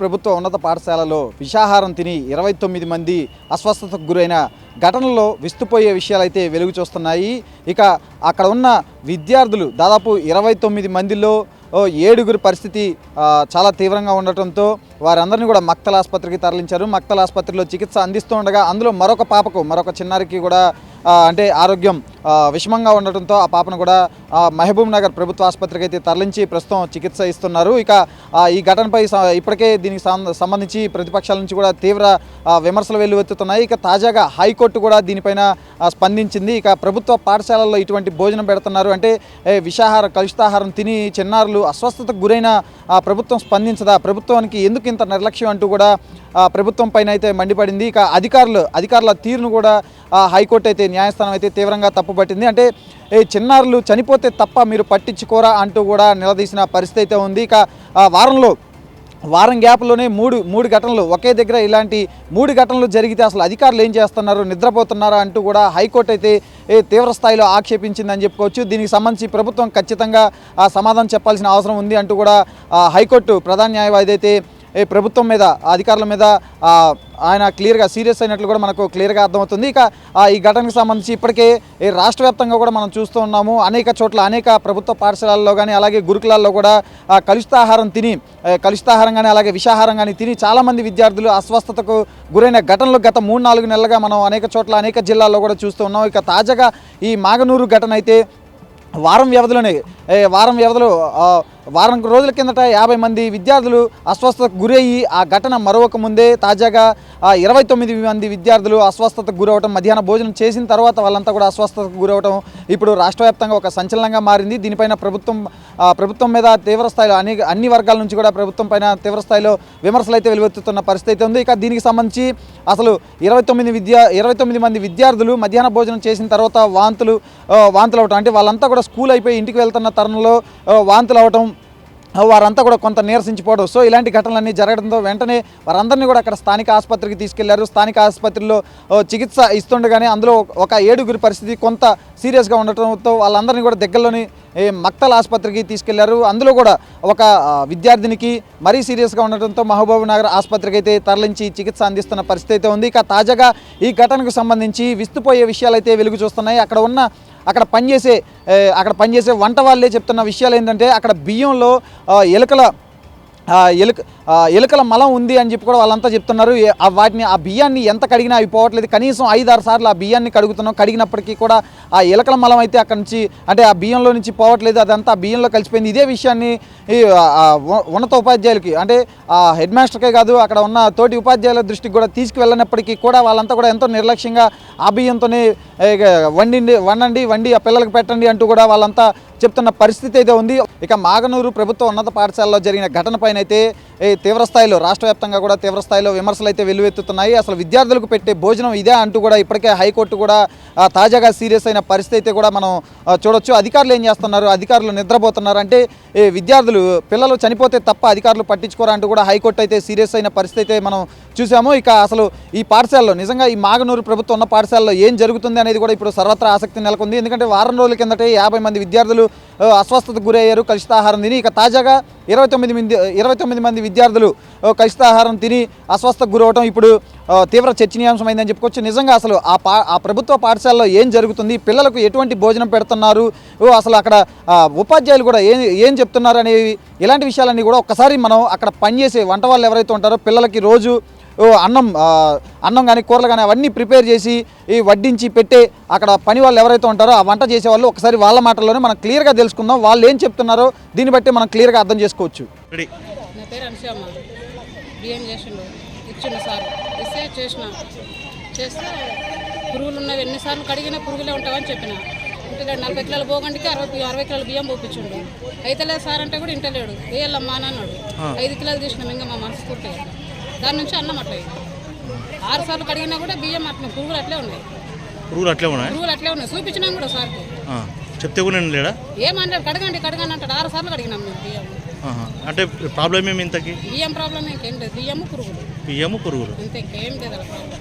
ప్రభుత్వ ఉన్నత పాఠశాలలో విషాహారం తిని ఇరవై తొమ్మిది మంది అస్వస్థతకు గురైన ఘటనలో విస్తుపోయే విషయాలైతే వెలుగు చూస్తున్నాయి. ఇక అక్కడ ఉన్న విద్యార్థులు దాదాపు ఇరవై తొమ్మిది మందిలో ఓ ఏడుగురి పరిస్థితి చాలా తీవ్రంగా ఉండటంతో వారందరినీ కూడా మక్తల ఆసుపత్రికి తరలించారు. మక్తల ఆసుపత్రిలో చికిత్స అందిస్తూ ఉండగా అందులో మరొక పాపకు మరొక చిన్నారికి కూడా అంటే ఆరోగ్యం విషమంగా ఉండటంతో ఆ పాపను కూడా మహబూబ్ నగర్ ప్రభుత్వ ఆసుపత్రికి అయితే తరలించి ప్రస్తుతం చికిత్స ఇస్తున్నారు. ఇక ఈ ఘటనపై ఇప్పటికే దీనికి సంబంధించి ప్రతిపక్షాల నుంచి కూడా తీవ్ర విమర్శలు వెల్లువెత్తుతున్నాయి. ఇక తాజాగా హైకోర్టు కూడా దీనిపైన స్పందించింది. ఇక ప్రభుత్వ పాఠశాలల్లో ఇటువంటి భోజనం పెడుతున్నారు. అంటే విషాహార కలుషితాహారం తిని చిన్నారులు అస్వస్థతకు గురైన ప్రభుత్వం స్పందించదా? ప్రభుత్వానికి ఎందుకు ఇంత నిర్లక్ష్యం అంటూ కూడా ప్రభుత్వం పైన అయితే మండిపడింది. ఇక అధికారులు అధికారుల తీరును కూడా హైకోర్టు అయితే న్యాయస్థానం అయితే తీవ్రంగా తప్పుపట్టింది. అంటే ఏ చిన్నారులు చనిపోతే తప్ప మీరు పట్టించుకోరా అంటూ కూడా నిలదీసిన పరిస్థితి అయితే ఉంది. ఇక వారంలో వారం గ్యాప్లోనే మూడు మూడు ఘటనలు ఒకే దగ్గర ఇలాంటి మూడు ఘటనలు జరిగితే అసలు అధికారులు ఏం చేస్తున్నారు నిద్రపోతున్నారా అంటూ కూడా హైకోర్టు అయితే ఏ తీవ్ర స్థాయిలో ఆక్షేపించిందని చెప్పుకోవచ్చు. దీనికి సంబంధించి ప్రభుత్వం ఖచ్చితంగా సమాధానం చెప్పాల్సిన అవసరం ఉంది అంటూ కూడా హైకోర్టు ప్రధాన న్యాయవాది అయితే ప్రభుత్వం మీద అధికారుల మీద ఆయన క్లియర్గా సీరియస్ అయినట్లు కూడా మనకు క్లియర్గా అర్థమవుతుంది. ఇక ఈ ఘటనకు సంబంధించి ఇప్పటికే రాష్ట్ర వ్యాప్తంగా కూడా మనం చూస్తూ ఉన్నాము. అనేక చోట్ల అనేక ప్రభుత్వ పాఠశాలల్లో కానీ అలాగే గురుకులాల్లో కూడా కలుషితాహారం తిని కలుషితాహారం కానీ అలాగే విషాహారం కానీ తిని చాలామంది విద్యార్థులు అస్వస్థతకు గురైన ఘటనలు గత మూడు నాలుగు నెలలుగా మనం అనేక చోట్ల అనేక జిల్లాల్లో కూడా చూస్తూ ఉన్నాం ఇక తాజాగా ఈ మాగనూరు ఘటన అయితే వారం వ్యవధిలోనే వారం వ్యవధిలో వారం రోజుల కిందట యాభై మంది విద్యార్థులు అస్వస్థతకు గురయ్యి ఆ ఘటన మరొక ముందే తాజాగా ఇరవై తొమ్మిది మంది విద్యార్థులు అస్వస్థతకు గురవటం మధ్యాహ్న భోజనం చేసిన తర్వాత వాళ్ళంతా కూడా అస్వస్థతకు గురవటం ఇప్పుడు రాష్ట్ర వ్యాప్తంగా ఒక సంచలనంగా మారింది. దీనిపైన ప్రభుత్వం ప్రభుత్వం మీద తీవ్రస్థాయిలో అనే అన్ని అన్ని వర్గాల నుంచి కూడా ప్రభుత్వం పైన తీవ్రస్థాయిలో విమర్శలు అయితే వెలువెత్తుతున్న పరిస్థితి ఉంది. ఇక దీనికి సంబంధించి అసలు ఇరవై తొమ్మిది విద్యా ఇరవై తొమ్మిది మంది విద్యార్థులు మధ్యాహ్న భోజనం చేసిన తర్వాత వాంతులు వాంతులు అవటం అంటే వాళ్ళంతా కూడా స్కూల్ అయిపోయి ఇంటికి వెళ్తున్న తరుణంలో వాంతులు అవటం వారంతా కూడా కొంత నీరసించిపోవడం. సో ఇలాంటి ఘటనలన్నీ జరగడంతో వెంటనే వారందరినీ కూడా అక్కడ స్థానిక ఆసుపత్రికి తీసుకెళ్ళారు. స్థానిక ఆసుపత్రిలో చికిత్స ఇస్తుండగానే అందులో ఒక ఏడుగురి పరిస్థితి కొంత సీరియస్గా ఉండటంతో వాళ్ళందరినీ కూడా దగ్గరలోని మక్తల్ ఆసుపత్రికి తీసుకెళ్ళారు. అందులో కూడా ఒక విద్యార్థినికి మరీ సీరియస్గా ఉండటంతో మహబూబ్ నగర్ ఆసుపత్రికి అయితే తరలించి చికిత్స అందిస్తున్న పరిస్థితి అయితే ఉంది. ఇక తాజాగా ఈ ఘటనకు సంబంధించి విస్తుపోయే విషయాలు అయితే వెలుగు చూస్తున్నాయి. అక్కడ ఉన్న అక్కడ పనిచేసే అక్కడ పనిచేసే వంట వాళ్ళే చెప్తున్న విషయాలు ఏంటంటే అక్కడ బియ్యంలో ఎలుకల ఎలుక ఎలుకల మలం ఉంది అని చెప్పి కూడా వాళ్ళంతా చెప్తున్నారు. వాటిని ఆ బియ్యాన్ని ఎంత కడిగినా అవి పోవట్లేదు. కనీసం ఐదు ఆరు సార్లు ఆ బియ్యాన్ని కడుగుతున్నాం. కడిగినప్పటికీ కూడా ఆ ఎలుకల మలం అయితే అక్కడ నుంచి అంటే ఆ బియ్యంలో నుంచి పోవట్లేదు. అదంతా బియ్యంలో కలిసిపోయింది. ఇదే విషయాన్ని ఉన్నత ఉపాధ్యాయులకి అంటే ఆ హెడ్ మాస్టర్కే కాదు అక్కడ ఉన్న తోటి ఉపాధ్యాయుల దృష్టికి కూడా తీసుకువెళ్ళినప్పటికీ కూడా వాళ్ళంతా కూడా ఎంతో నిర్లక్ష్యంగా ఆ బియ్యంతోనే ఏ, వండిండి వండండి వండి ఆ పిల్లలకు పెట్టండి అంటూ కూడా వాళ్ళంతా చెప్తున్న పరిస్థితి అయితే ఉంది. ఇక మాగనూరు ప్రభుత్వ ఉన్నత పాఠశాలలో జరిగిన ఘటన పైన అయితే తీవ్రస్థాయిలో తీవ్ర స్థాయిలో రాష్ట్ర వ్యాప్తంగా కూడా తీవ్ర స్థాయిలో విమర్శలు అయితే వెల్లువెత్తుతున్నాయి. అసలు విద్యార్థులకు పెట్టే భోజనం ఇదే అంటూ కూడా ఇప్పటికే హైకోర్టు కూడా తాజాగా సీరియస్ అయిన పరిస్థితి అయితే కూడా మనం చూడొచ్చు. అధికారులు ఏం చేస్తున్నారు? అధికారులు నిద్రపోతున్నారు అంటే విద్యార్థులు పిల్లలు చనిపోతే తప్ప అధికారులు పట్టించుకోరా అంటూ కూడా హైకోర్టు అయితే సీరియస్ అయిన పరిస్థితి అయితే మనం చూసాము. ఇక అసలు ఈ పాఠశాలలో నిజంగా ఈ మాగనూరు ప్రభుత్వం ఉన్న పాఠశాలలో ఏం జరుగుతుంది అనేది కూడా ఇప్పుడు సర్వత్రా ఆసక్తి నెలకొంది. ఎందుకంటే వారం రోజుల కిందటే యాభై మంది విద్యార్థులు అస్వస్థతకు గురయ్యారు కలుషితాహారం తిని. ఇక తాజాగా ఇరవై తొమ్మిది మంది ఇరవై తొమ్మిది మంది విద్యార్థులు కలుషితాహారం తిని అస్వస్థకు గురవటం ఇప్పుడు తీవ్ర చర్చనీయాంశమైందని చెప్పుకోవచ్చు. నిజంగా అసలు ఆ పా ఆ ప్రభుత్వ పాఠశాలలో ఏం జరుగుతుంది? పిల్లలకు ఎటువంటి భోజనం పెడుతున్నారు? ఓ, అసలు అక్కడ ఉపాధ్యాయులు కూడా ఏం ఏం చెప్తున్నారు అనేవి ఇలాంటి విషయాలన్నీ కూడా ఒక్కసారి మనం అక్కడ పనిచేసే వంట వాళ్ళు ఎవరైతే ఉంటారో పిల్లలకి రోజు అన్నం అన్నం కానీ కూరలు కానీ అవన్నీ ప్రిపేర్ చేసి ఈ వడ్డించి పెట్టే అక్కడ పని వాళ్ళు ఎవరైతే ఉంటారో ఆ వంట చేసే వాళ్ళు ఒకసారి వాళ్ళ మాటల్లోనే మనం క్లియర్గా తెలుసుకుందాం. వాళ్ళు ఏం చెప్తున్నారో దీన్ని బట్టి మనం క్లియర్గా అర్థం చేసుకోవచ్చు. రెడీ. నా పేరు అనుషమ్మ బియ్యం చేసిండు. ఇచ్చిండు సార్. ఇస్తే చేసిన. చేస్తే పురుగులు ఉన్నవి ఎన్నిసార్లు కడిగినా పురుగులే ఉంటావని చెప్పిన. ఇంటి నలభై కిలోల పోగండికి అరవై అరవై కిలోల బియ్యం పోపించిండు అయితే లేదు సార్ అంటే కూడా ఇంటలేడు. వేయాలమ్మా అని అన్నాడు. ఐదు కిలోలు తీసినాం ఇంకా మా మనసు దాని నుంచి అన్నం అట్లా. ఆరు సార్లు కడిగినా కూడా బియ్యం అట్లా పురుగులు అట్లే ఉన్నాయి. రూల్ అట్లే ఉన్నాయి? పురుగులు అట్లే ఉన్నాయి. చూపించినాం కూడా సార్కి. చెప్తే కూడా నేను లేడా ఏమన్నాడు కడగండి కడగండి అంటాడు. ఆరు సార్లు కడిగినాం మేము బియ్యం. అంటే ప్రాబ్లం ఏమి ఇంతకి? బియ్యం ప్రాబ్లం ఇంకేం లేదు. బియ్యము పురుగులు. బియ్యము పురుగులు. అంతే ఇంకేం లేదు ప్రాబ్లం